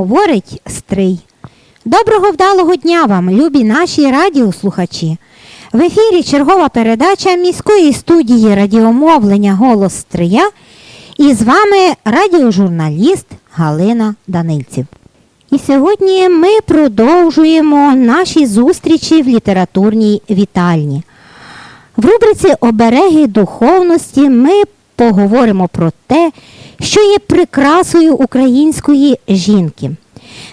говорить Стрий. Доброго вдалого дня вам, любі наші радіослухачі. В ефірі чергова передача міської студії радіомовлення Голос Стрия. І з вами радіожурналіст Галина Данильців. І сьогодні ми продовжуємо наші зустрічі в літературній вітальні. В рубриці Обереги духовності ми поговоримо про те, що є прикрасою української жінки.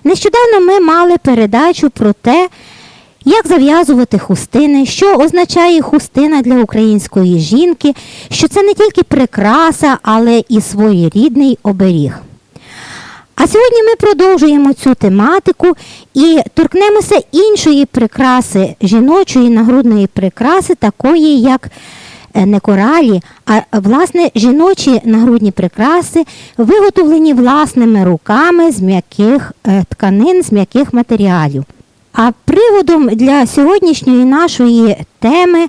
Нещодавно ми мали передачу про те, як зав'язувати хустини, що означає хустина для української жінки, що це не тільки прикраса, але і своєрідний оберіг. А сьогодні ми продовжуємо цю тематику і торкнемося іншої прикраси, жіночої нагрудної прикраси, такої як не коралі, а власне жіночі нагрудні прикраси, виготовлені власними руками з м'яких е, тканин, з м'яких матеріалів. А приводом для сьогоднішньої нашої теми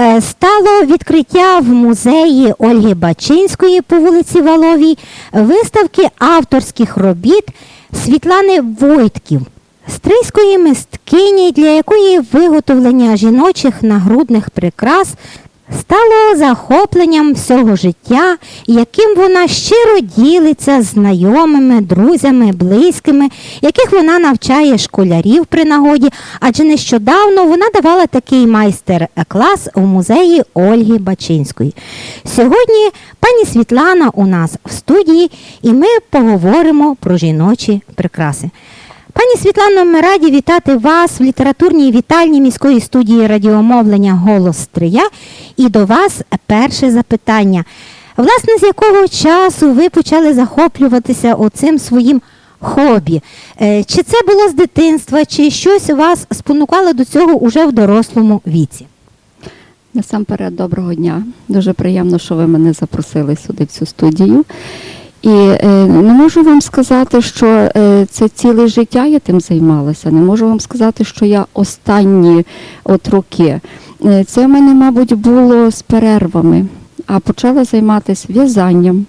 е, стало відкриття в музеї Ольги Бачинської по вулиці Валовій виставки авторських робіт Світлани Войтків, стрийської мисткині, для якої виготовлення жіночих нагрудних прикрас стало захопленням всього життя, яким вона щиро ділиться з знайомими, друзями, близькими, яких вона навчає школярів при нагоді, адже нещодавно вона давала такий майстер-клас у музеї Ольги Бачинської. Сьогодні пані Світлана у нас в студії, і ми поговоримо про жіночі прикраси. Пані Світлано, ми раді вітати вас в літературній вітальні міської студії радіомовлення Голос Стрия. І до вас перше запитання. Власне, з якого часу ви почали захоплюватися оцим своїм хобі? Е, Чи це було з дитинства, чи щось вас спонукало до цього уже в дорослому віці? Насамперед, доброго дня. Дуже приємно, що ви мене запросили сюди в цю студію. І е, не можу вам сказати, що е, це ціле життя я тим займалася. Не можу вам сказати, що я останні от роки. Е, це в мене, мабуть, було з перервами, а почала займатися в'язанням.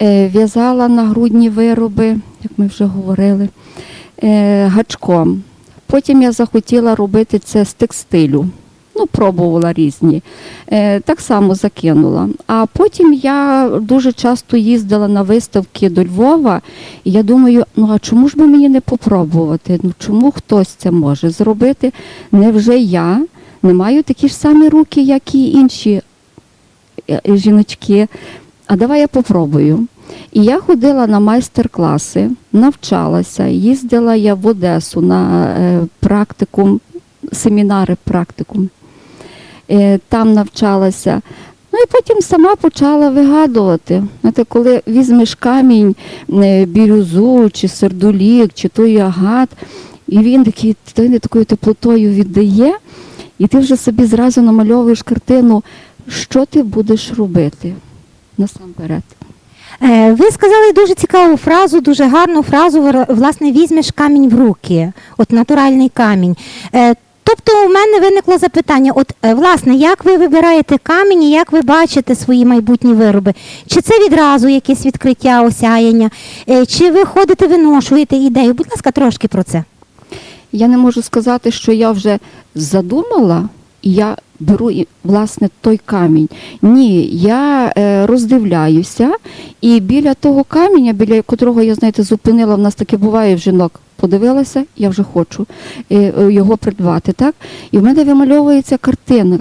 В'язала нагрудні вироби, як ми вже говорили, гачком. Потім я захотіла робити це з текстилю. Ну, пробувала різні. Е, так само закинула. А потім я дуже часто їздила на виставки до Львова, і я думаю, ну а чому ж би мені не попробувати? Ну чому хтось це може зробити? Невже я не маю такі ж самі руки, як і інші е, жіночки? А давай я попробую. І я ходила на майстер-класи, навчалася, їздила я в Одесу на е, практикум, семінари практикум. Е, там навчалася. Ну і потім сама почала вигадувати. Знаєте, коли візьмеш камінь, е, бірюзу, чи сердолік, чи той агат, і він такий такою теплотою віддає, і ти вже собі зразу намальовуєш картину, що ти будеш робити насамперед. Е, Ви сказали дуже цікаву фразу, дуже гарну фразу, власне, візьмеш камінь в руки, от натуральний камінь. Тобто у мене виникло запитання: от е, власне, як ви вибираєте камінь і як ви бачите свої майбутні вироби? Чи це відразу якесь відкриття, осяяння? Е, Чи ви ходите, виношуєте ідею? Будь ласка, трошки про це. Я не можу сказати, що я вже задумала, і я беру власне той камінь. Ні, я е, роздивляюся, і біля того каменя, біля котрого я, знаєте, зупинила, в нас таке буває в жінок. Подивилася, я вже хочу е, е, його придбати, так? І в мене вимальовується картина,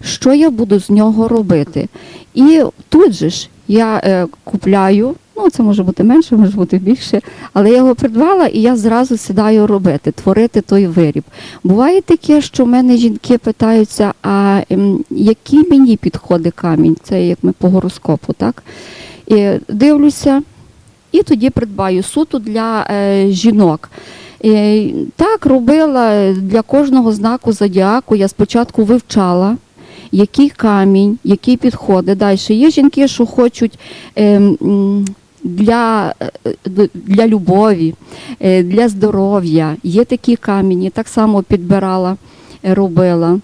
що я буду з нього робити. І тут же ж я купляю, ну це може бути менше, може бути більше, але я його придбала і я зразу сідаю робити, творити той виріб. Буває таке, що в мене жінки питаються, а ем, який мені підходить камінь? Це як ми по гороскопу, так? І дивлюся, і тоді придбаю суто для е, жінок. Е, так, робила для кожного знаку зодіаку. Я спочатку вивчала, який камінь, який підходить. Далі є жінки, що хочуть м, для, е, для любові, е, для здоров'я. Є такі камені, так само підбирала, е, робила.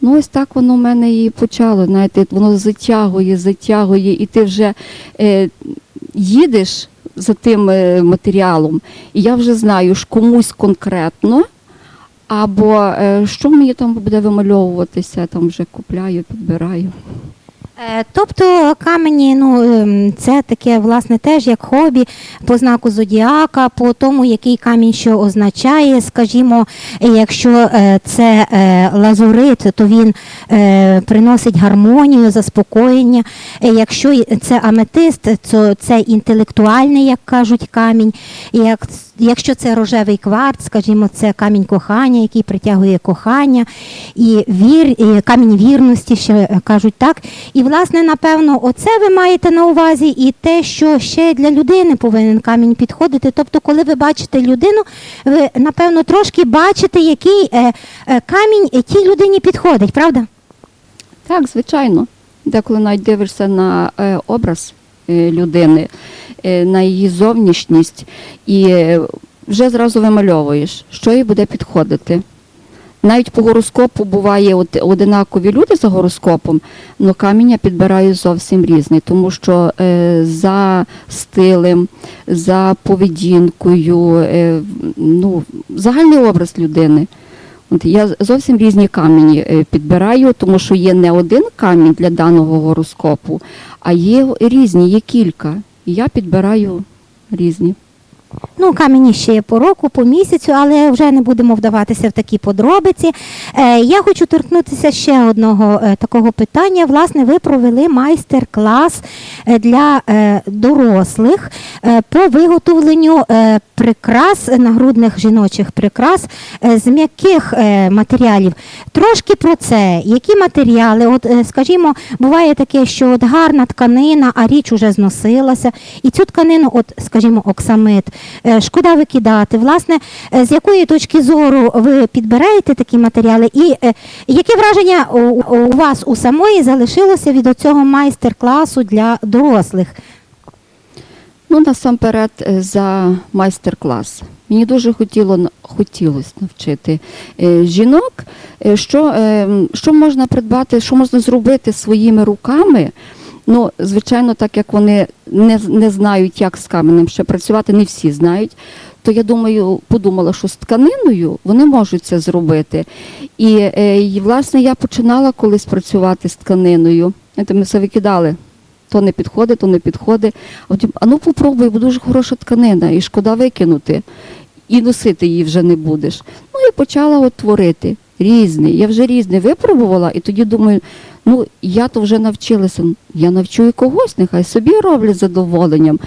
Ну, ось так воно в мене і почало. Знаєте, воно затягує, затягує, і ти вже е, їдеш за тим е, матеріалом, і я вже знаю ж комусь конкретно, або е, що мені там буде вимальовуватися, там вже купляю, підбираю. Е, Тобто камені, ну ем, це таке власне теж як хобі по знаку зодіака, по тому, який камінь що означає. Скажімо, якщо е, це е, лазурит, то він приносить гармонію, заспокоєння. Якщо це аметист, то це інтелектуальний, як кажуть, камінь. Якщо це рожевий кварц, скажімо, це камінь кохання, який притягує кохання, і вір, і камінь вірності, ще кажуть так. І власне, напевно, оце ви маєте на увазі, і те, що ще для людини повинен камінь підходити. Тобто, коли ви бачите людину, ви напевно трошки бачите, який е, е, камінь тій людині підходить, правда? Так, звичайно. Деколи навіть дивишся на е, образ людини, е, на її зовнішність, і е, вже зразу вимальовуєш, що їй буде підходити. Навіть по гороскопу буває от, одинакові люди за гороскопом, але камінь я підбираю зовсім різний, тому що е, за стилем, за поведінкою, е, ну, загальний образ людини. От я зовсім різні камені е, підбираю, тому що є не один камінь для даного гороскопу, а є різні, є кілька. І я підбираю різні. Ну, камені ще є по року, по місяцю, але вже не будемо вдаватися в такі подробиці. Е, я хочу торкнутися ще одного е, такого питання. Власне, ви провели майстер-клас е, для е, дорослих е, по виготовленню е, прикрас, нагрудних жіночих прикрас е, з м'яких е, матеріалів. Трошки про це. Які матеріали? От, е, скажімо, буває таке, що от гарна тканина, а річ уже зносилася, і цю тканину, от, скажімо, оксамит, шкода викидати. Власне, з якої точки зору ви підбираєте такі матеріали, і яке враження у, вас у самої залишилося від цього майстер-класу для дорослих? Ну, насамперед, е, за майстер-клас. Мені дуже хотіло, хотілося навчити е, жінок, е, що, що можна придбати, що можна зробити своїми руками. Ну, звичайно, так як вони не, не знають, як з каменем ще працювати, не всі знають. То я думаю, подумала, що з тканиною вони можуть це зробити. І, і власне я починала колись працювати з тканиною. Знаєте, Ми все викидали. То не підходить, то не підходить. А потім, ну попробуй, бо дуже хороша тканина, і шкода викинути, і носити її вже не будеш. Ну і почала от творити різні. Я вже різні випробувала, і тоді думаю, ну я то вже навчилася. Я навчу і когось, нехай собі роблять задоволенням.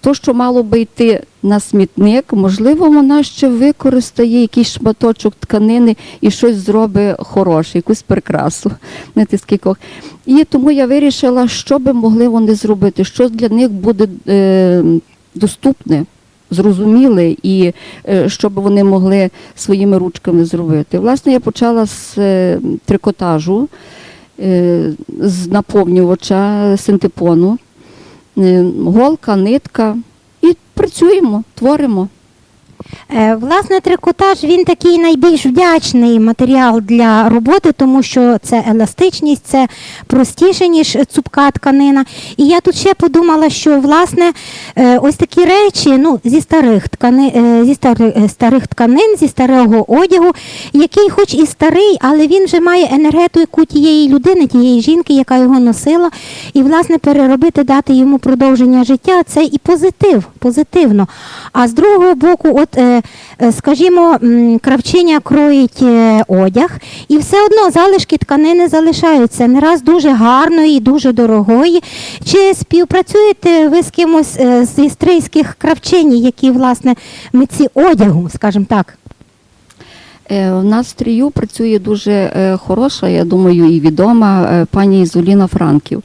То, що мало би йти на смітник, можливо, вона ще використає якийсь шматочок тканини і щось зробить хороше, якусь прикрасу. Знаєте, скількох. І тому я вирішила, що би могли вони зробити, що для них буде е, доступне, зрозуміле, і е, що би вони могли своїми ручками зробити. Власне, я почала з е, трикотажу, е, з наповнювача синтепону, е, голка, нитка. І працюємо, творимо. Е, Власне, трикотаж він такий найбільш вдячний матеріал для роботи, тому що це еластичність, це простіше, ніж цупка тканина. І я тут ще подумала, що власне е, ось такі речі ну, зі старих ткани, е, зі старих тканин, зі старого одягу, який, хоч і старий, але він вже має енергетику тієї людини, тієї жінки, яка його носила. І, власне, переробити, дати йому продовження життя це і позитив, позитивно. А з другого боку, от, е, е, скажімо, кравчиня кроїть е, одяг, і все одно залишки тканини залишаються не раз дуже гарної, дуже дорогої. Чи співпрацюєте ви з кимось з істрийських кравчині, які, власне, митці одягу, скажімо так? У нас в трію працює дуже хороша, я думаю, і відома пані Ізоліна Франків.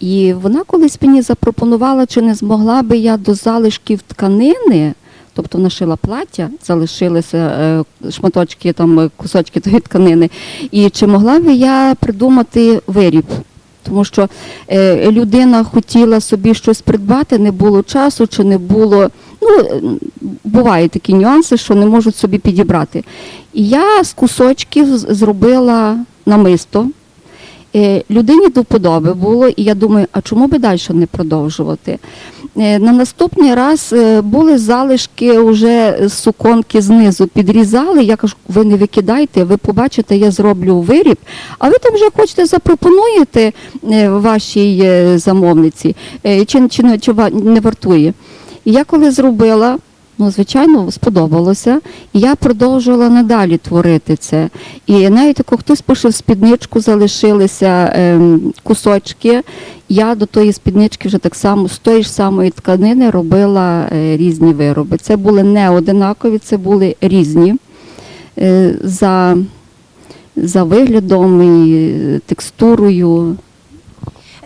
І вона колись мені запропонувала, чи не змогла би я до залишків тканини, тобто нашила плаття, залишилися е, шматочки, там, е, кусочки тої тканини, і чи могла би я придумати виріб. Тому що е, людина хотіла собі щось придбати, не було часу, чи не було. Ну, бувають такі нюанси, що не можуть собі підібрати. І я з кусочків зробила намисто. Е, Людині до вподоби було, і я думаю, а чому би далі не продовжувати? Е, На наступний раз е, були залишки вже суконки знизу підрізали. Я кажу, ви не викидайте, ви побачите, я зроблю виріб, а ви там вже хочете запропонуєте вашій замовниці, чи, чи, чи не вартує. Я коли зробила, ну, звичайно, сподобалося, і я продовжувала надалі творити це. І навіть як хтось пошив спідничку, залишилися ем, кусочки. Я до тої спіднички вже так само з тої ж самої тканини робила е, різні вироби. Це були не одинакові, це були різні е, за, за виглядом і е, текстурою.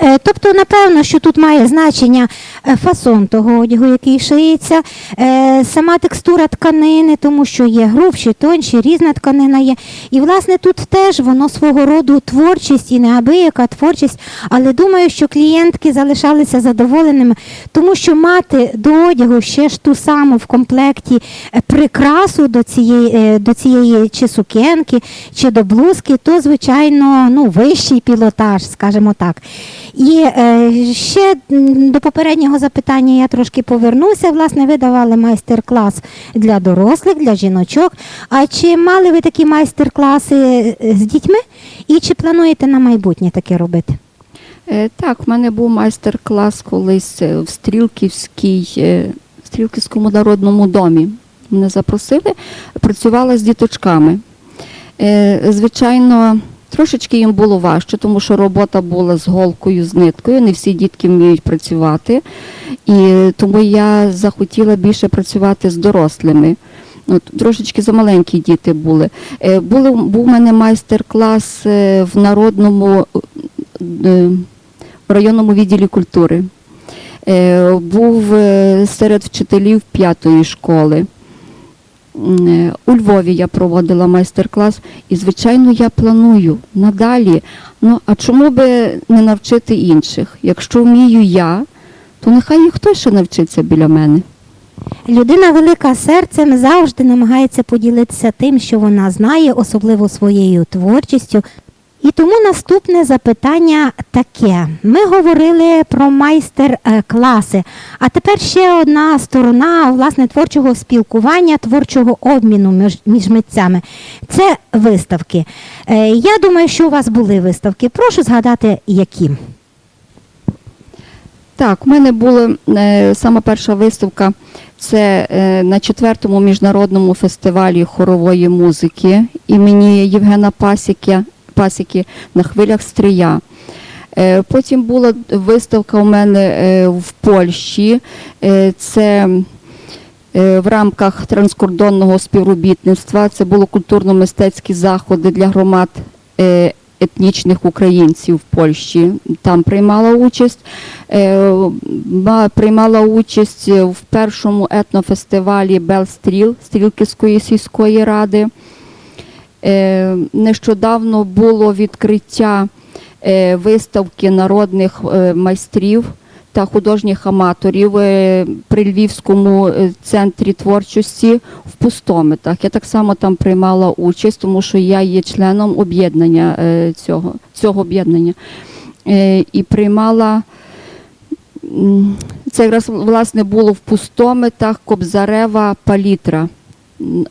Е, Тобто, напевно, що тут має значення е, фасон того одягу, який шиється, е, сама текстура тканини, тому що є грубші, тонші, різна тканина є. І, власне, тут теж воно свого роду творчість і неабияка творчість, але думаю, що клієнтки залишалися задоволеними, тому що мати до одягу ще ж ту саму в комплекті прикрасу до цієї, до цієї чи сукенки, чи до блузки, то, звичайно, ну, вищий пілотаж, скажімо так. І е, ще до попереднього запитання я трошки повернуся. Власне, ви давали майстер-клас для дорослих, для жіночок. А чи мали ви такі майстер-класи е, з дітьми? І чи плануєте на майбутнє таке робити? Е, Так, в мене був майстер-клас колись в Стрілківській, Стрілківському народному домі. Мене запросили, працювала з діточками. Звичайно, трошечки їм було важче, тому що робота була з голкою, з ниткою. Не всі дітки вміють працювати. І тому я захотіла більше працювати з дорослими. Ну, трошечки замаленькі діти були. Е, Були, був у мене майстер-клас е, в народному е, в районному відділі культури. Е, Був е, серед вчителів п'ятої школи. Е, У Львові я проводила майстер-клас, і, звичайно, я планую надалі. Ну, а чому би не навчити інших? Якщо вмію я, то нехай і хтось ще навчиться біля мене. Людина велика серцем завжди намагається поділитися тим, що вона знає, особливо своєю творчістю. І тому наступне запитання таке. Ми говорили про майстер-класи, а тепер ще одна сторона власне творчого спілкування, творчого обміну між, митцями. Це виставки. Е, Я думаю, що у вас були виставки. Прошу згадати, які. Так, у мене була е, сама перша виставка. Це е, на четвертому міжнародному фестивалі хорової музики імені Євгена Пасіки, Пасіки на хвилях Стрия. Е, Потім була виставка у мене е, в Польщі. Е, Це в рамках транскордонного співробітництва. Це були культурно-мистецькі заходи для громад етнічних українців в Польщі. Там приймала участь. Приймала участь в першому етнофестивалі Белстріл Стрілківської сільської ради. Е, Нещодавно було відкриття е, виставки народних е, майстрів та художніх аматорів при Львівському центрі творчості в Пустометах. Я так само там приймала участь, тому що я є членом об'єднання цього, цього об'єднання. І приймала це якраз власне було в Пустометах Кобзарева Палітра,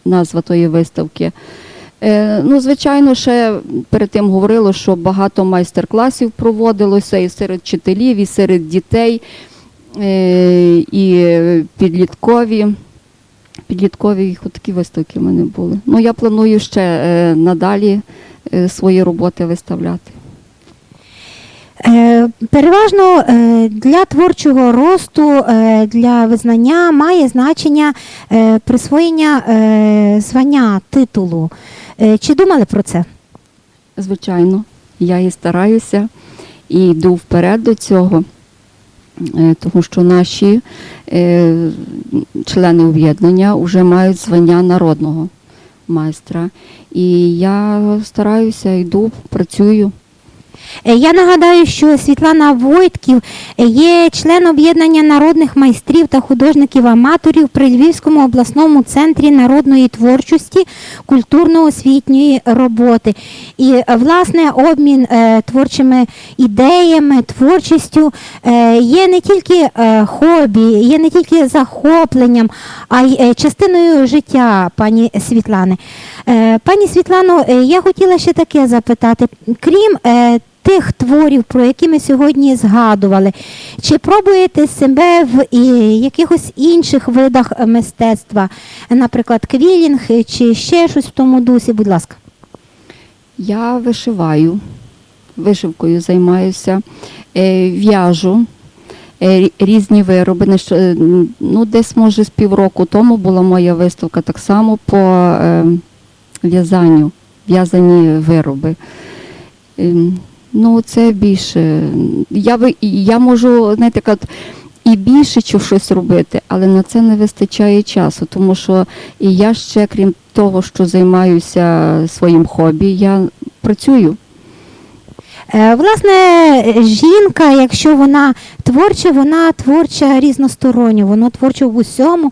назва тої виставки. Е, Ну, звичайно, ще перед тим говорило, що багато майстер-класів проводилося і серед вчителів, і серед дітей, е, і підліткові. Підліткові такі виставки в мене були. Ну, я планую ще е, надалі свої роботи виставляти. Переважно для творчого росту, для визнання має значення присвоєння звання, титулу. Е, Чи думали про це? Звичайно, я і стараюся і йду вперед до цього, е, тому що наші е, члени об'єднання вже мають звання народного майстра. І я стараюся, йду, працюю. Е, Я нагадаю, що Світлана Войтків е, є член об'єднання народних майстрів та художників-аматорів при Львівському обласному центрі народної творчості культурно-освітньої роботи. І е, власне обмін творчими ідеями, творчістю є не тільки хобі, є не тільки захопленням, а й частиною життя пані Світлани. Пані Світлано, я хотіла ще таке запитати. Крім тих творів, про які ми сьогодні згадували, чи пробуєте себе в якихось інших видах мистецтва, наприклад, квілінг чи ще щось в тому дусі? Будь ласка. Я вишиваю, вишивкою займаюся, е, в'яжу е, різні вироби. Е, Ну, десь, може, з півроку тому була моя виставка так само по в'язанню, в'язані вироби. Ну, це більше. Я, ви- я можу, знаєте, як і більше чи щось робити, але на це не вистачає часу, тому що і я ще, крім того, що займаюся своїм хобі, я працюю. Е, Власне, жінка, якщо вона творча, вона творча різносторонньо, вона творча в усьому,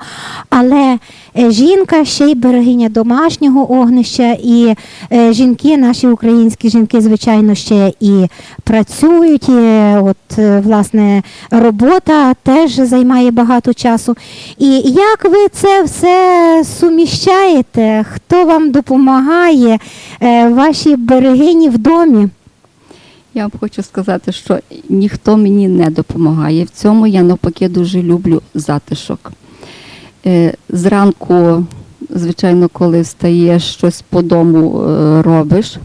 але е, жінка ще й берегиня домашнього огнища, і е, жінки, наші українські жінки, звичайно, ще і працюють. І, от, власне, робота теж займає багато часу. І як ви це все суміщаєте? Хто вам допомагає, ваші берегині в домі? Я вам хочу сказати, що ніхто мені не допомагає. В цьому я навпаки дуже люблю затишок. Е, Зранку, звичайно, коли встаєш, щось по дому е, робиш,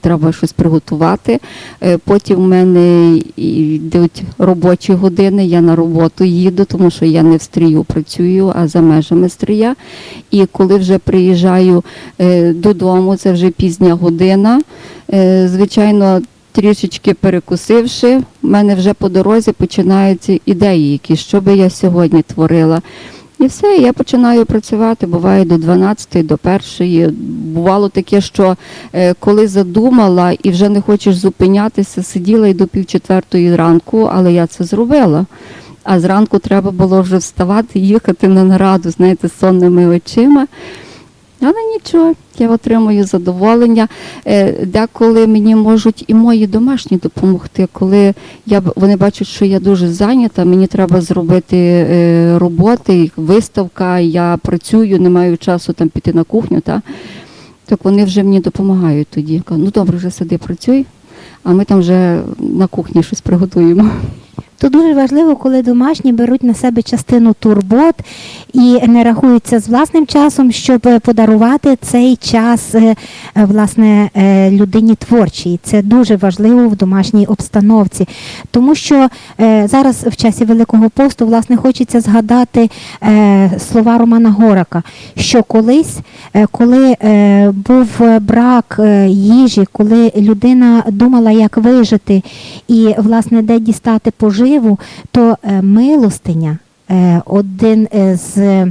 треба щось приготувати. Е, Потім в мене йдуть робочі години, я на роботу їду, тому що я не в стрію працюю, а за межами стрія. І коли вже приїжджаю додому, це вже пізня година. Звичайно, трішечки перекусивши, в мене вже по дорозі починаються ідеї, які що би я сьогодні творила. І все, я починаю працювати. Буває до 12, до 1. Бувало таке, що е, коли задумала і вже не хочеш зупинятися, сиділа і до пів четвертої ранку, але я це зробила. А зранку треба було вже вставати, їхати на нараду, знаєте, сонними очима. Але нічого, я отримую задоволення. Е, Деколи мені можуть і мої домашні допомогти, коли я вони бачать, що я дуже зайнята, мені треба зробити е, роботи, виставка, я працюю, не маю часу там піти на кухню. Та? Так вони вже мені допомагають тоді. Кажу, ну добре, вже сиди, працюй, а ми там вже на кухні щось приготуємо. То дуже важливо, коли домашні беруть на себе частину турбот і не рахуються з власним часом, щоб е, подарувати цей час е, е, власне людині творчій. Це дуже важливо в домашній обстановці, тому що зараз в часі Великого посту власне хочеться згадати слова Романа Горака, що колись, коли був брак їжі, коли людина думала, як вижити і власне де дістати поживу, то е, милостиня е, один е, з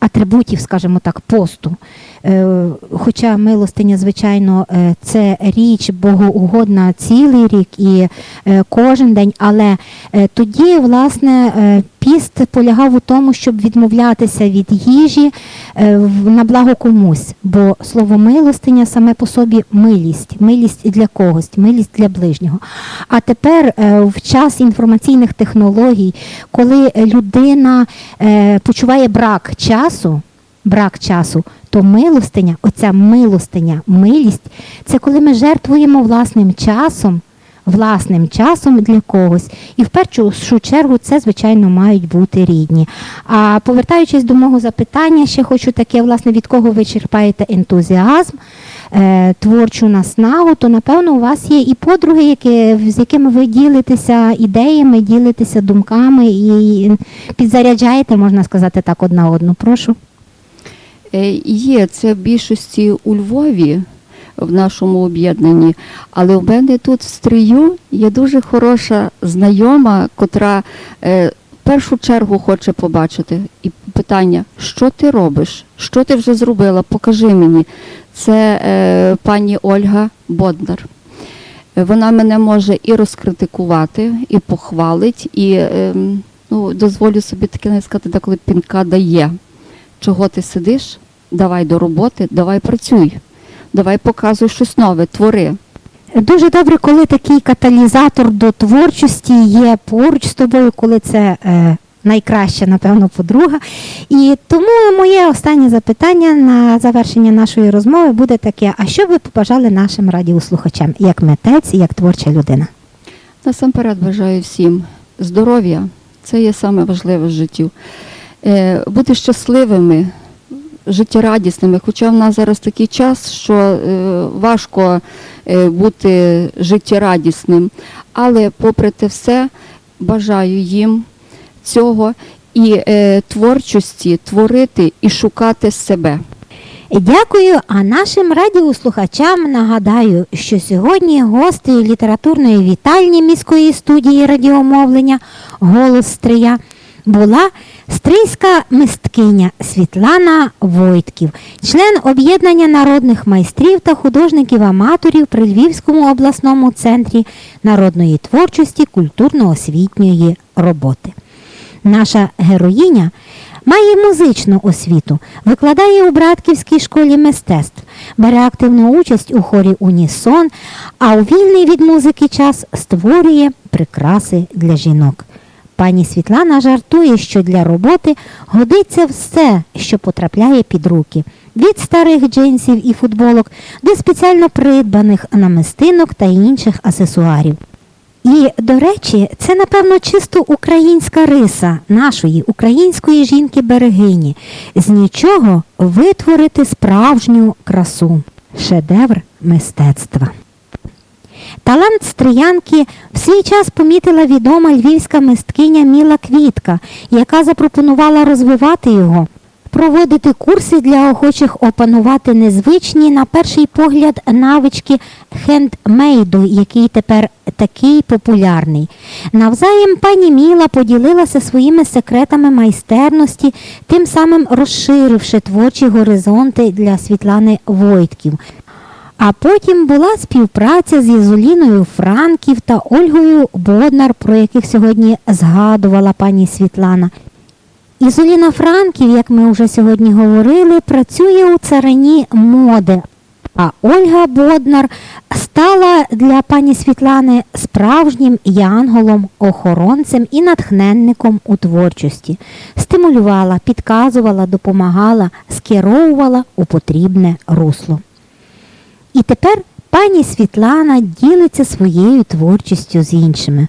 атрибутів, скажімо так, посту. Е, Хоча милостиня, звичайно, е, це річ богоугодна цілий рік і е, кожен день, але тоді, власне, піст полягав у тому, щоб відмовлятися від їжі на благо комусь, бо слово милостиня саме по собі милість, милість для когось, милість для ближнього. А тепер в час інформаційних технологій, коли людина почуває брак часу, брак часу, то милостиня, оця милостиня, милість, це коли ми жертвуємо власним часом. Власним часом для когось, і в першу чергу це, звичайно, мають бути рідні. А повертаючись до мого запитання, ще хочу таке, власне, від кого ви черпаєте ентузіазм, е, творчу наснагу, то напевно у вас є і подруги, які, з якими ви ділитеся ідеями, ділитеся думками і підзаряджаєте, можна сказати так, одна одну. Прошу. Е, Є це в більшості у Львові в нашому об'єднанні, але в мене тут в стрію є дуже хороша знайома, котра е, в першу чергу хоче побачити. І питання, що ти робиш? Що ти вже зробила? Покажи мені. Це е, пані Ольга Боднар. Е, Вона мене може і розкритикувати, і похвалить, і ем, ну, дозволю собі таке навіть сказати, деколи пінка дає. Чого ти сидиш? Давай до роботи, давай працюй, давай показуй щось нове, твори. Дуже добре, коли такий каталізатор до творчості є поруч з тобою, коли це е, найкраща, напевно, подруга. І тому моє останнє запитання на завершення нашої розмови буде таке: а що ви побажали нашим радіослухачам, як митець і як творча людина? Насамперед бажаю всім здоров'я, це є саме важливе в житті. Е, бути щасливими, життєрадісними, хоча в нас зараз такий час, що е, важко е, бути життєрадісним. Але попри те все, бажаю їм цього і творчості творити і шукати себе. Дякую. А нашим радіослухачам нагадаю, що сьогодні гостею літературної вітальні міської студії радіомовлення Голос Стрия була стрийська мисткиня Світлана Войтків, член об'єднання народних майстрів та художників-аматорів при Львівському обласному центрі народної творчості культурно-освітньої роботи. Наша героїня має музичну освіту, викладає у Братківській школі мистецтв, бере активну участь у хорі Унісон, а у вільний від музики час створює прикраси для жінок. Пані Світлана жартує, що для роботи годиться все, що потрапляє під руки. Від старих джинсів і футболок до спеціально придбаних намистинок та інших аксесуарів. І, до речі, це, напевно, чисто українська риса нашої української жінки-берегині. З нічого витворити справжню красу, шедевр мистецтва. Талант стріянки в свій час помітила відома львівська мисткиня Міла Квітка, яка запропонувала розвивати його, проводити курси для охочих опанувати незвичні, на перший погляд, навички хендмейду, який тепер такий популярний. Навзаєм пані Міла поділилася своїми секретами майстерності, тим самим розширивши творчі горизонти для Світлани Войтків. А потім була співпраця з Ізоліною Франків та Ольгою Боднар, про яких сьогодні згадувала пані Світлана. Ізоліна Франків, як ми вже сьогодні говорили, працює у царині моди. А Ольга Боднар стала для пані Світлани справжнім янголом, охоронцем і натхненником у творчості. Стимулювала, підказувала, допомагала, скеровувала у потрібне русло. І тепер пані Світлана ділиться своєю творчістю з іншими,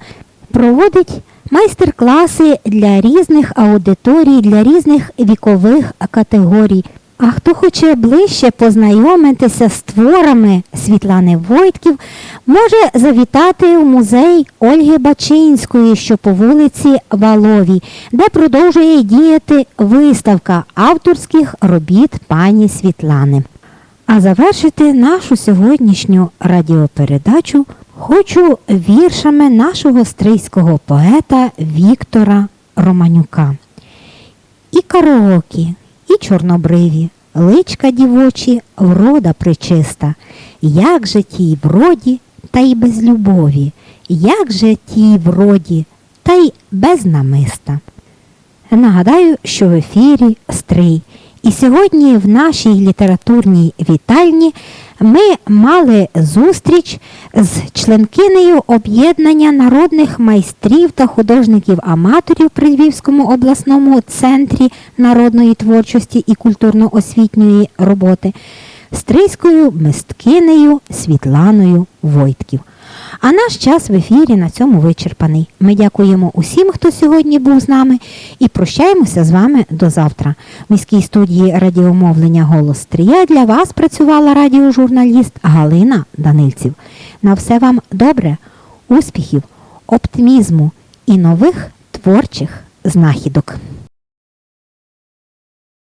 проводить майстер-класи для різних аудиторій, для різних вікових категорій. А хто хоче ближче познайомитися з творами Світлани Войтків, може завітати у музей Ольги Бачинської, що по вулиці Валовій, де продовжує діяти виставка авторських робіт пані Світлани. А завершити нашу сьогоднішню радіопередачу хочу віршами нашого стрийського поета Віктора Романюка. І караокі, і чорнобриві, личка дівочі, врода причиста, як же тій вроді, та й без любові, як же тій вроді, та й без намиста. Нагадаю, що в ефірі Стрий. І сьогодні в нашій літературній вітальні ми мали зустріч з членкинею об'єднання народних майстрів та художників-аматорів при Львівському обласному центрі народної творчості і культурно-освітньої роботи, стрийською мисткинею Світланою Войтків. А наш час в ефірі на цьому вичерпаний. Ми дякуємо усім, хто сьогодні був з нами, і прощаємося з вами до завтра. В міській студії радіомовлення Голос Стрія для вас працювала радіожурналіст Галина Данильців. На все вам добре, успіхів, оптимізму і нових творчих знахідок.